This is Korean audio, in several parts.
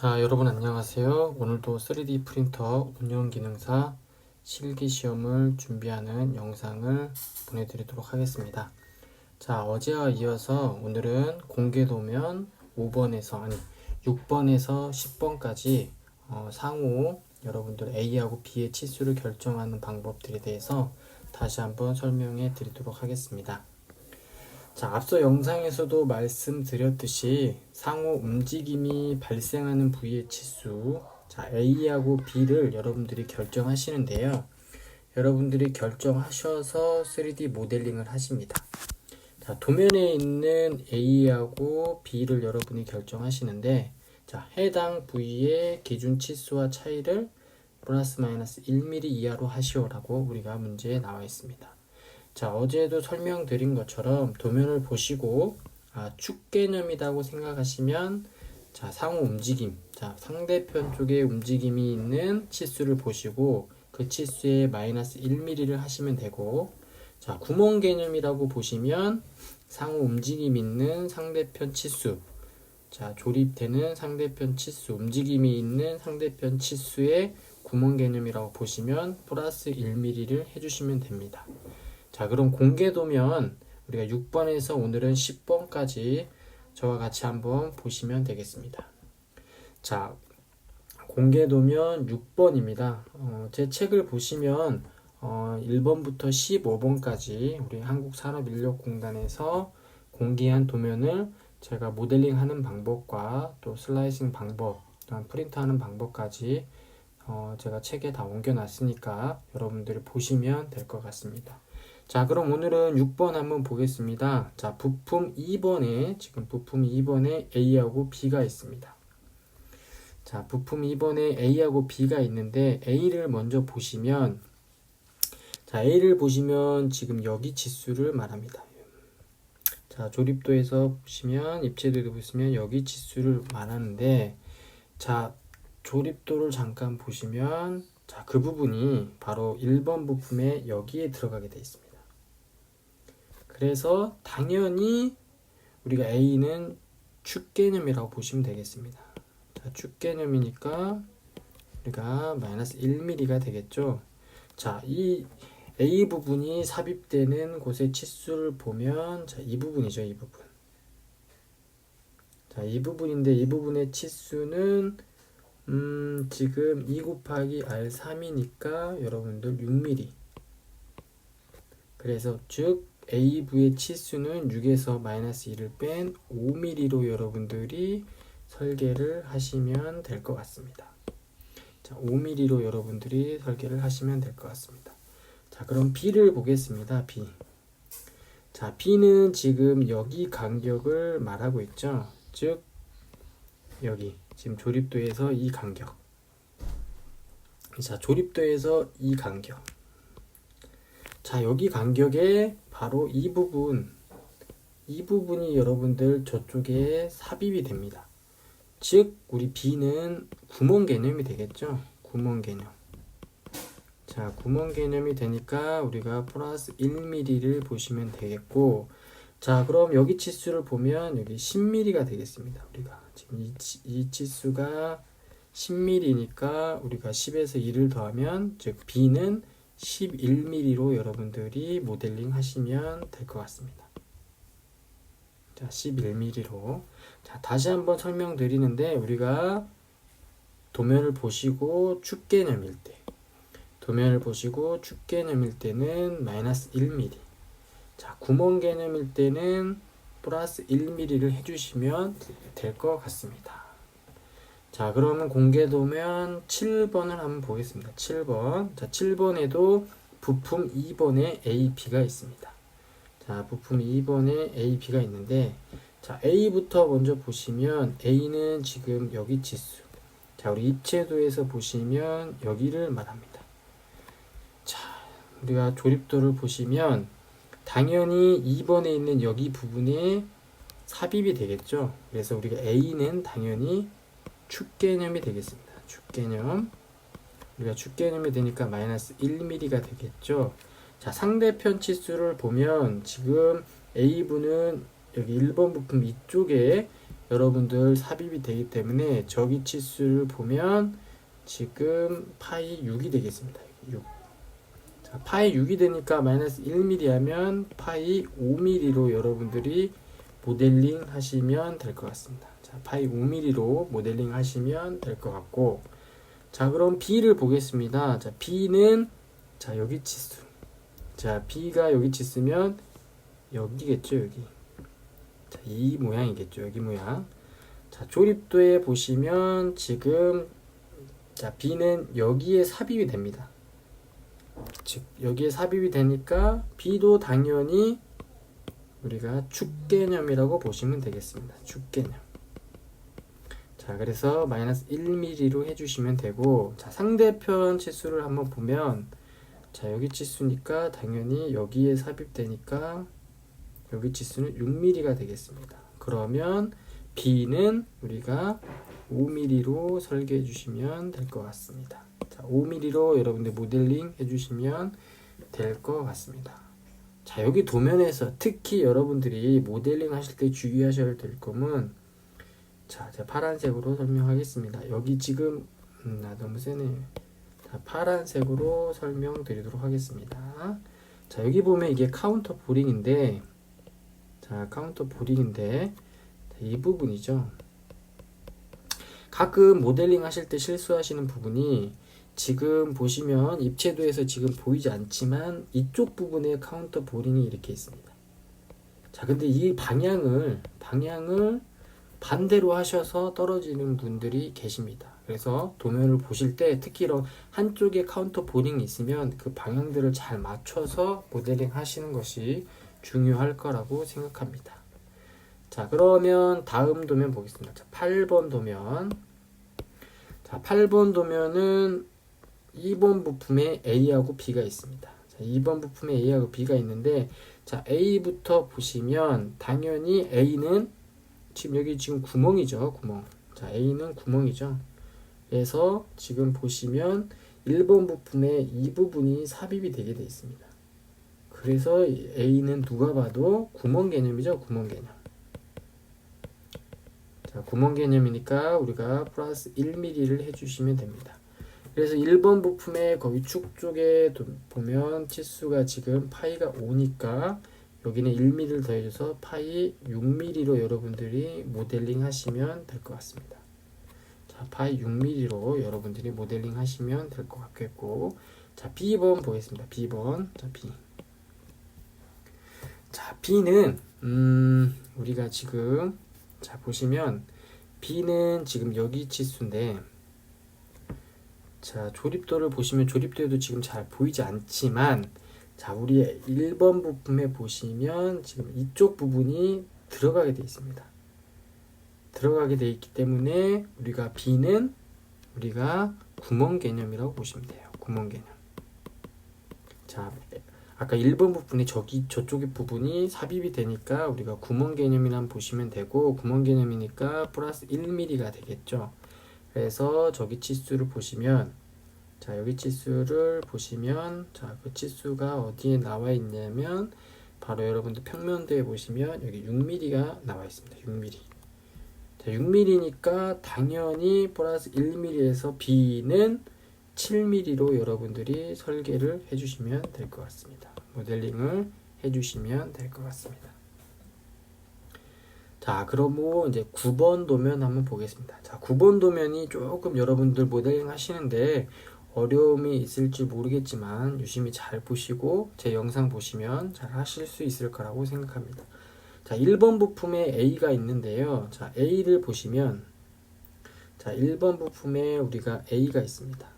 자, 여러분 안녕하세요. 오늘도 3D 프린터 운영 기능사 실기 시험을 준비하는 영상을 보내드리도록 하겠습니다. 자, 어제와 이어서 오늘은 공개 도면 5번에서 아니 6번에서 10번까지 어, 상호 여러분들 A하고 B의 치수를 결정하는 방법들에 대해서 다시 한번 설명해 드리도록 하겠습니다. 자, 앞서 영상에서도 말씀드렸듯이 상호 움직임이 발생하는 부위의 치수, 자, A하고 B를 여러분들이 결정하시는데요. 여러분들이 결정하셔서 3D 모델링을 하십니다. 자, 도면에 있는 A하고 B를 여러분이 결정하시는데, 자, 해당 부위의 기준 치수와 차이를 플러스 마이너스 1mm 이하로 하시오라고 우리가 문제에 나와 있습니다. 자, 어제도 설명드린 것처럼 도면을 보시고 아, 축 개념이라고 생각하시면 자, 상호 움직임, 자, 상대편 쪽에 움직임이 있는 치수를 보시고 그 치수에 마이너스 1mm를 하시면 되고 자, 구멍 개념이라고 보시면 상호 움직임 있는 상대편 치수 자, 조립되는 상대편 치수, 움직임이 있는 상대편 치수의 구멍 개념이라고 보시면 플러스 1mm를 해주시면 됩니다. 자, 그럼 공개도면 우리가 6번에서 오늘은 10번까지 저와 같이 한번 보시면 되겠습니다. 자, 공개도면 6번입니다. 어, 제 책을 보시면 어, 1번부터 15번까지 우리 한국산업인력공단에서 공개한 도면을 제가 모델링 하는 방법과 또 슬라이싱 방법, 또한 프린트 하는 방법까지 어, 제가 책에 다 옮겨놨으니까 여러분들이 보시면 될 것 같습니다. 자, 그럼 오늘은 6번 한번 보겠습니다. 자, 부품 2번에, 지금 부품 2번에 A하고 B가 있습니다. 자, 부품 2번에 A하고 B가 있는데, A를 먼저 보시면, 자, A를 보시면 지금 여기 지수를 말합니다. 자, 조립도에서 보시면, 입체도에서 보시면 여기 지수를 말하는데, 자, 조립도를 잠깐 보시면, 자, 그 부분이 바로 1번 부품에 여기에 들어가게 되어 있습니다. 그래서 당연히 우리가 A는 축 개념이라고 보시면 되겠습니다. 자, 축 개념이니까 우리가 마이너스 1mm가 되겠죠. 자, 이 A 부분이 삽입되는 곳의 치수를 보면 자, 이 부분이죠, 이 부분. 자, 이 부분인데 이 부분의 치수는 음, 지금 2 곱하기 R3이니까 여러분들 6mm. 그래서 즉 AV의 치수는 6에서 마이너스 1을 뺀 5mm로 여러분들이 설계를 하시면 될 것 같습니다. 자, 5mm로 여러분들이 설계를 하시면 될 것 같습니다. 자, 그럼 B를 보겠습니다. B. 자, B는 지금 여기 간격을 말하고 있죠. 즉, 여기. 지금 조립도에서 이 간격. 자, 조립도에서 이 간격. 자, 여기 간격에 바로 이 부분, 이 부분이 여러분들 저쪽에 삽입이 됩니다. 즉, 우리 B는 구멍 개념이 되겠죠? 구멍 개념. 자, 구멍 개념이 되니까 우리가 플러스 1mm를 보시면 되겠고, 자, 그럼 여기 치수를 보면 여기 10mm가 되겠습니다. 우리가 지금 이, 이 치수가 10mm니까 우리가 10에서 2를 더하면 즉 B는 11mm로 여러분들이 모델링 하시면 될 것 같습니다. 자, 11mm로. 자, 다시 한번 설명드리는데 우리가 도면을 보시고 축 개념일 때 도면을 보시고 축 개념일 때는 마이너스 1mm 자, 구멍 개념일 때는 플러스 1mm를 해주시면 될 것 같습니다. 자, 그러면 공개도면 7번을 한번 보겠습니다. 7번. 자, 7번에도 부품 2번에 AP가 있습니다. 자, 부품 2번에 AP가 있는데, 자, A부터 먼저 보시면, A는 지금 여기 지수. 자, 우리 입체도에서 보시면 여기를 말합니다. 자, 우리가 조립도를 보시면, 당연히 2번에 있는 여기 부분에 삽입이 되겠죠. 그래서 우리가 A는 당연히 축 개념이 되겠습니다. 축 개념. 우리가 축 개념이 되니까 마이너스 1mm가 되겠죠. 자, 상대편 치수를 보면 지금 A분은 여기 1번 부품 이쪽에 여러분들 삽입이 되기 때문에 저기 치수를 보면 지금 파이 6이 되겠습니다. 6. 자, 파이 6이 되니까 마이너스 1mm 하면 파이 5mm로 여러분들이 모델링 하시면 될 것 같습니다. 자, 파이 5mm로 모델링 하시면 될 것 같고 자, 그럼 B를 보겠습니다. 자, B는 자, 여기 치수. 자, B가 여기 치수면 여기겠죠, 여기. 자, 이 모양이겠죠, 여기 모양. 자, 조립도에 보시면 지금 자, B는 여기에 삽입이 됩니다. 즉, 여기에 삽입이 되니까 B도 당연히 우리가 축 개념이라고 보시면 되겠습니다. 축 개념. 자, 그래서 마이너스 1mm로 해주시면 되고, 자, 상대편 치수를 한번 보면, 자, 여기 치수니까 당연히 여기에 삽입되니까 여기 치수는 6mm가 되겠습니다. 그러면 B는 우리가 5mm로 설계해 주시면 될 것 같습니다. 자, 5mm로 여러분들 모델링 해 주시면 될 것 같습니다. 자, 여기 도면에서 특히 여러분들이 모델링 하실 때 주의하셔야 될 점은 자, 제가 파란색으로 설명하겠습니다. 여기 지금 음, 나 너무 세네. 자, 파란색으로 설명드리도록 하겠습니다. 자, 여기 보면 이게 카운터 보링인데 자, 카운터 보링인데 이 부분이죠. 가끔 모델링 하실 때 실수하시는 부분이 지금 보시면 입체도에서 지금 보이지 않지만 이쪽 부분에 카운터 보링이 이렇게 있습니다. 자, 근데 이 방향을 방향을 반대로 하셔서 떨어지는 분들이 계십니다. 그래서 도면을 보실 때 특히 이런 한쪽에 카운터 보링이 있으면 그 방향들을 잘 맞춰서 모델링 하시는 것이 중요할 거라고 생각합니다. 자, 그러면 다음 도면 보겠습니다. 자, 8번 도면. 자, 8번 도면은 2번 부품에 A하고 B가 있습니다. 자, 2번 부품에 A하고 B가 있는데 자, A부터 보시면 당연히 A는 지금 여기 지금 구멍이죠. 구멍. 자, A는 구멍이죠. 그래서 지금 보시면 1번 부품에 이 부분이 삽입이 되게 되어 있습니다. 그래서 A는 누가 봐도 구멍 개념이죠. 구멍 개념. 자, 구멍 개념이니까 우리가 플러스 1mm를 해주시면 됩니다. 그래서 1번 부품의 거기 축 쪽에 보면 치수가 지금 파이가 5니까 여기는 1mm를 더해줘서 파이 6mm로 여러분들이 모델링 하시면 될 것 같습니다. 자, 파이 6mm로 여러분들이 모델링 하시면 될 것 같겠고 자, B번 보겠습니다. B번. 자, B. 자, B는 음, 우리가 지금 자, 보시면 B는 지금 여기 치수인데 자, 조립도를 보시면 조립도에도 지금 잘 보이지 않지만 자, 우리 1번 부품에 보시면 지금 이쪽 부분이 들어가게 되어 있습니다. 들어가게 되어 있기 때문에 우리가 B는 우리가 구멍 개념이라고 보시면 돼요. 구멍 개념. 자, 아까 1번 부분이 저기 저쪽의 부분이 삽입이 되니까 우리가 구멍 개념이란 보시면 되고 구멍 개념이니까 플러스 1mm가 되겠죠. 그래서 저기 치수를 보시면 자 여기 치수를 보시면 자그 치수가 어디에 나와 있냐면 바로 여러분들 평면도에 보시면 여기 6mm가 나와 있습니다. 6mm. 자 6mm니까 당연히 플러스 1mm에서 B는 7mm로 여러분들이 설계를 해주시면 될 것 같습니다. 모델링을 해주시면 될 것 같습니다. 자, 그러고 이제 9번 도면 한번 보겠습니다. 자, 9번 도면이 조금 여러분들 모델링 하시는데 어려움이 있을지 모르겠지만 유심히 잘 보시고 제 영상 보시면 잘 하실 수 있을 거라고 생각합니다. 자, 1번 부품에 A가 있는데요. 자, A를 보시면 자, 1번 부품에 우리가 A가 있습니다.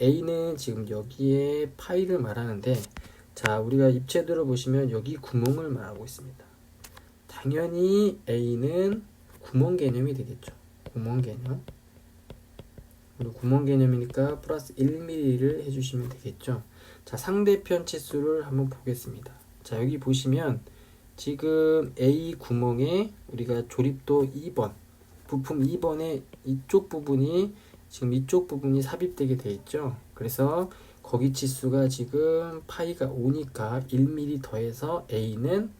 A는 지금 여기에 파일을 말하는데 자, 우리가 입체도를 보시면 여기 구멍을 말하고 있습니다. 당연히 A는 구멍 개념이 되겠죠. 구멍 개념. 우리 구멍 개념이니까 플러스 1mm를 해주시면 되겠죠. 자, 상대편 치수를 한번 보겠습니다. 자, 여기 보시면 지금 A 구멍에 우리가 조립도 2번, 부품 2번의 이쪽 부분이 지금 이쪽 부분이 삽입되게 되어 있죠. 그래서 거기 치수가 지금 파이가 5니까 1mm 더해서 A는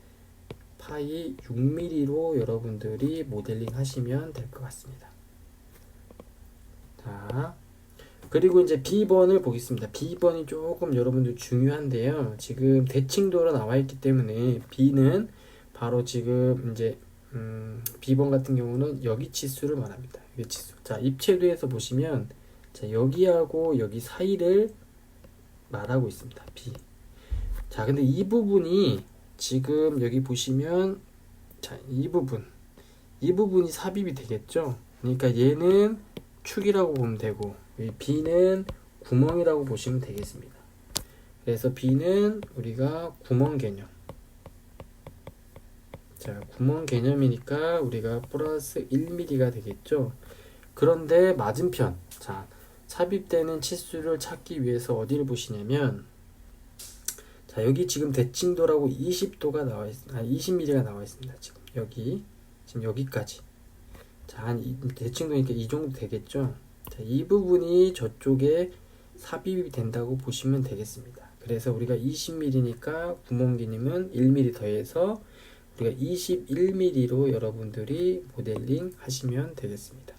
파이 6mm로 여러분들이 모델링 하시면 될 것 같습니다. 자, 그리고 이제 B번을 보겠습니다. B번이 조금 여러분들 중요한데요. 지금 대칭도로 나와 있기 때문에 B는 바로 지금 이제 음, B번 같은 경우는 여기 치수를 말합니다. 여기 치수. 자, 입체도에서 보시면 자, 여기하고 여기 사이를 말하고 있습니다. B. 자, 근데 이 부분이 지금 여기 보시면 자, 이 부분. 이 부분이 삽입이 되겠죠? 그러니까 얘는 축이라고 보면 되고 이 B는 구멍이라고 보시면 되겠습니다. 그래서 B는 우리가 구멍 개념. 자, 구멍 개념이니까 우리가 플러스 1mm가 되겠죠. 그런데 맞은편, 자, 삽입되는 치수를 찾기 위해서 어디를 보시냐면, 자, 여기 지금 대칭도라고 20도가 나와 있, 아, 20mm가 나와 있습니다. 지금 여기, 지금 여기까지. 자, 한 이- 대칭 도니까 이 정도 되겠죠. 자, 이 부분이 저쪽에 삽입이 된다고 보시면 되겠습니다. 그래서 우리가 20mm니까 구멍 기님은 1mm 더해서 우리가 21mm로 여러분들이 모델링 하시면 되겠습니다.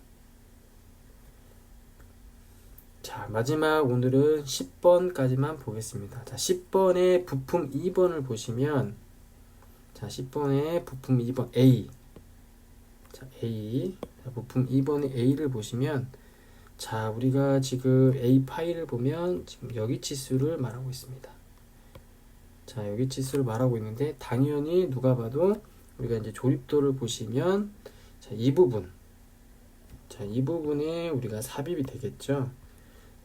자, 마지막 오늘은 10번까지만 보겠습니다. 자, 10번의 부품 2번을 보시면 자, 10번의 부품 2번 A 자, A 자, 부품 2번의 A를 보시면 자, 우리가 지금 A 파일을 보면 지금 여기 치수를 말하고 있습니다. 자, 여기 치수를 말하고 있는데 당연히 누가 봐도 우리가 이제 조립도를 보시면 자, 이 부분 자, 이 부분에 우리가 삽입이 되겠죠.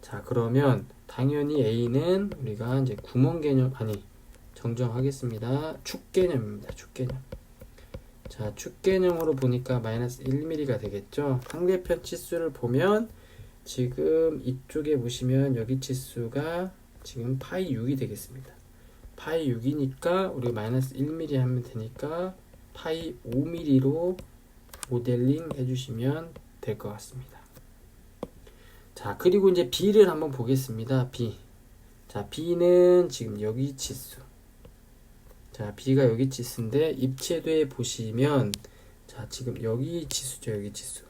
자, 그러면 당연히 A는 우리가 이제 구멍 개념 아니 정정하겠습니다. 축 개념입니다. 축 개념. 자, 축 개념으로 보니까 마이너스 1mm가 되겠죠. 상대편 치수를 보면 지금 이쪽에 보시면 여기 치수가 지금 파이 6이 되겠습니다. 파이 6이니까 우리 마이너스 1mm 하면 되니까 파이 5mm로 모델링 해주시면 될 것 같습니다. 자, 그리고 이제 B를 한번 보겠습니다. B. 자, B는 지금 여기 치수. 자, B가 여기 치수인데 입체도에 보시면 자, 지금 여기 치수죠. 여기 치수.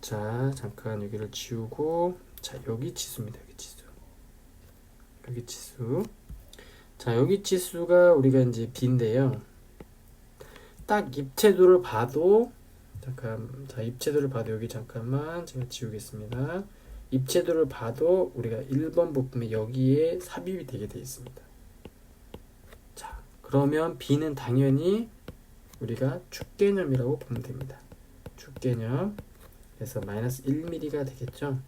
자, 잠깐 여기를 지우고 자, 여기 치수입니다. 여기 치수. 여기 치수. 자, 여기 치수가 우리가 이제 B인데요. 딱 입체도를 봐도 잠깐 자 입체도를 봐도 여기 잠깐만 제가 지우겠습니다. 입체도를 봐도 우리가 1번 부품에 여기에 삽입이 되게 되어 있습니다. 자 그러면 B는 당연히 우리가 축개념이라고 보면 됩니다. 축개념 그래서 마이너스 1mm가 되겠죠.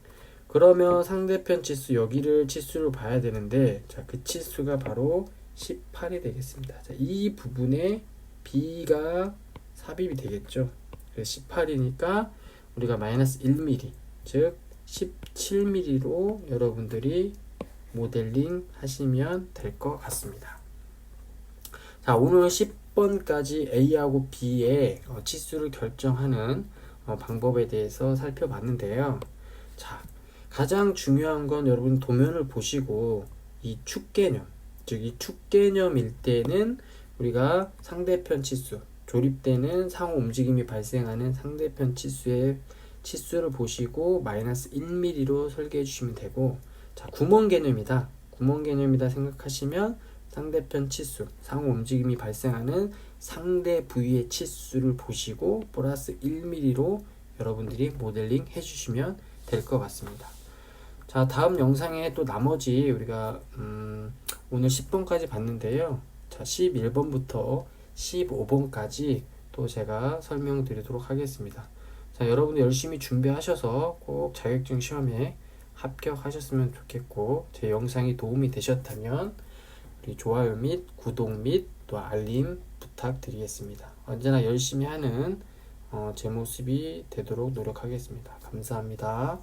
그러면 상대편 치수 여기를 치수를 봐야 되는데 자 그 치수가 바로 18이 되겠습니다. 자, 이 부분에 B가 삽입이 되겠죠. 그래서 18이니까 우리가 마이너스 1mm 즉 17mm로 여러분들이 모델링 하시면 될 것 같습니다. 자 오늘 10번까지 A하고 B의 어, 치수를 결정하는 어, 방법에 대해서 살펴봤는데요. 자 가장 중요한 건 여러분 도면을 보시고 이 축 개념 즉 이 축 개념일 때는 우리가 상대편 치수 조립되는 상호 움직임이 발생하는 상대편 치수의 치수를 보시고 마이너스 1mm로 설계해 주시면 되고 자 구멍 개념이다 구멍 개념이다 생각하시면 상대편 치수 상호 움직임이 발생하는 상대 부위의 치수를 보시고 플러스 1mm로 여러분들이 모델링 해주시면 될 것 같습니다. 자 다음 영상에 또 나머지 우리가 음, 오늘 10번까지 봤는데요. 자 11번부터 15번까지 또 제가 설명드리도록 하겠습니다. 자, 여러분들 열심히 준비하셔서 꼭 자격증 시험에 합격하셨으면 좋겠고 제 영상이 도움이 되셨다면 우리 좋아요 및 구독 및 또 알림 부탁드리겠습니다. 언제나 열심히 하는 어, 제 모습이 되도록 노력하겠습니다. 감사합니다.